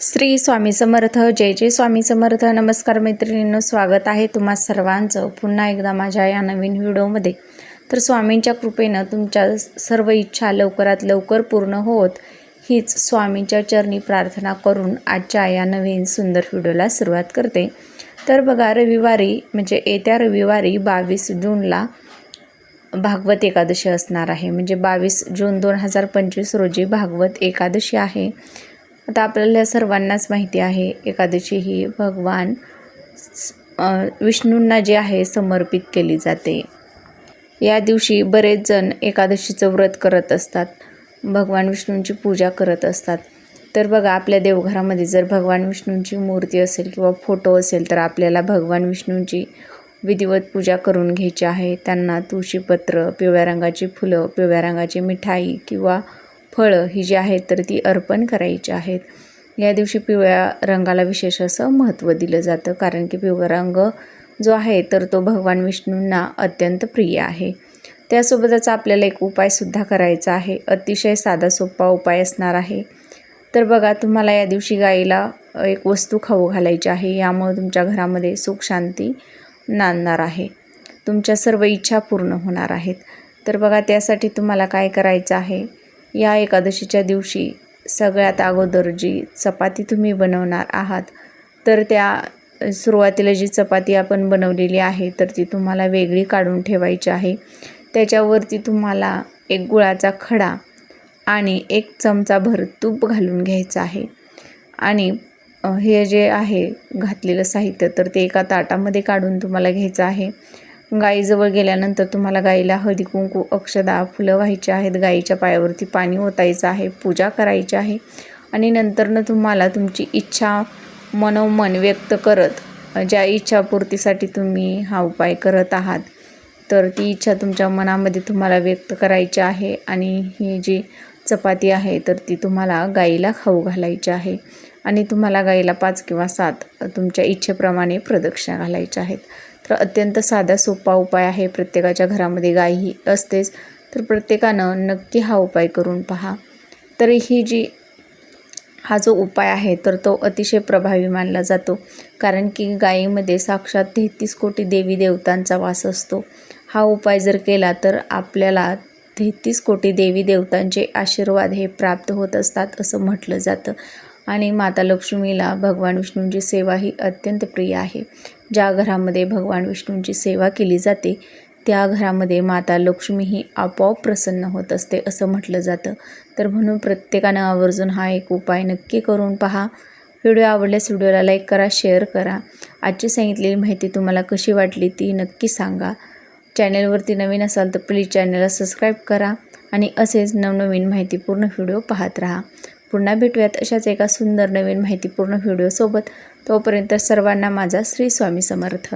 श्री स्वामी समर्थ जय जय स्वामी समर्थ. नमस्कार मैत्रिणींनो स्वागत आहे तुम्हा सर्वांचं पुन्हा एकदा माझ्या या नवीन व्हिडिओमध्ये. तर स्वामींच्या कृपेनं तुमच्या सर्व इच्छा लवकरात लवकर पूर्ण होत हीच स्वामींच्या चरणी प्रार्थना करून आजच्या या नवीन सुंदर व्हिडिओला सुरुवात करते. तर बघा रविवारी म्हणजे येत्या रविवारी बावीस जूनला भागवत एकादशी असणार आहे. म्हणजे बावीस जून दोन हजार पंचवीस रोजी भागवत एकादशी आहे. आता आपल्याला सर्वांनाच माहिती आहे एकादशी ही भगवान विष्णूंना जे आहे समर्पित केली जाते. या दिवशी बरेच जण एकादशीचं व्रत करत असतात भगवान विष्णूंची पूजा करत असतात. तर बघा आपल्या देवघरामध्ये जर भगवान विष्णूंची मूर्ती असेल किंवा फोटो असेल तर आपल्याला भगवान विष्णूंची विधिवत पूजा करून घ्यायची आहे. त्यांना तुळशीपत्र पिवळ्या रंगाची फुलं पिवळ्या रंगाची मिठाई किंवा फळं ही जी आहेत तर ती अर्पण करायची आहेत. या दिवशी पिवळ्या रंगाला विशेष असं महत्त्व दिलं जातं कारण की पिवळा रंग जो आहे तर तो भगवान विष्णूंना अत्यंत प्रिय आहे. त्यासोबतच आपल्याला एक उपायसुद्धा करायचा आहे. अतिशय साधा सोपा उपाय असणार आहे. तर बघा तुम्हाला या दिवशी गाईला एक वस्तू खाऊ घालायची आहे. यामुळे तुमच्या घरामध्ये सुख शांती नांदणार आहे. तुमच्या सर्व इच्छा पूर्ण होणार आहेत. तर बघा त्यासाठी तुम्हाला काय करायचं आहे? या एकादशीच्या दिवशी सगळ्यात अगोदर जी चपाती तुम्ही बनवणार आहात तर त्या सुरुवातीला जी चपाती आपण बनवलेली आहे तर ती तुम्हाला वेगळी काढून ठेवायची आहे. त्याच्यावरती तुम्हाला एक गुळाचा खडा आणि एक चमचा भर तूप घालून घ्यायचं आहे. आणि हे जे आहे घातलेलं साहित्य तर ते एका ताटामध्ये काढून तुम्हाला घ्यायचं आहे. गाईजवळ गेल्यानंतर तुम्हाला गाईला हळदी कुंकू अक्षदा फुलं व्हायची आहेत. गाईच्या पायावरती पाणी ओतायचं आहे पूजा करायची आहे. आणि नंतरनं तुम्हाला तुमची इच्छा मनोमन व्यक्त करत ज्या इच्छापूर्तीसाठी तुम्ही हा उपाय करत आहात तर ती इच्छा तुमच्या मनामध्ये तुम्हाला व्यक्त करायची आहे. आणि ही जी चपाती आहे तर ती तुम्हाला गाईला खाऊ घालायची आहे. आणि तुम्हाला गाईला पाच किंवा सात तुमच्या इच्छेप्रमाणे प्रदक्षिणा घालायच्या आहेत. तर अत्यंत साधा सोपा उपाय आहे. प्रत्येकाच्या घरामध्ये गाय ही असतेच तर प्रत्येकानं नक्की हा उपाय करून पहा. तर ही जी हा जो उपाय आहे तर तो अतिशय प्रभावी मानला जातो. कारण की गायीमध्ये साक्षात तेहतीस कोटी देवी देवतांचा वास असतो. हा उपाय जर केला तर आपल्याला तेहतीस कोटी देवी देवतांचे आशीर्वाद हे प्राप्त होत असतात असं म्हटलं जातं. आणि माता लक्ष्मीला भगवान विष्णूंची सेवा ही अत्यंत प्रिय आहे. ज्या घरामध्ये भगवान विष्णूंची सेवा केली जाते त्या घरामध्ये माता लक्ष्मी ही आपोआप प्रसन्न होत असते असं म्हटलं जातं. तर म्हणून प्रत्येकानं आवर्जून हा एक उपाय नक्की करून पहा. व्हिडिओ आवडल्यास व्हिडिओला लाईक करा शेअर करा. आजची सांगितलेली माहिती तुम्हाला कशी वाटली ती नक्की सांगा. चॅनेलवरती नवीन असाल तर प्लीज चॅनलला सबस्क्राईब करा आणि असेच नवनवीन माहितीपूर्ण व्हिडिओ पाहत राहा. पुन्हा भेटूयात अशाच एका सुंदर नवीन माहितीपूर्ण व्हिडिओसोबत. तोपर्यंत सर्वांना माझा श्री स्वामी समर्थ.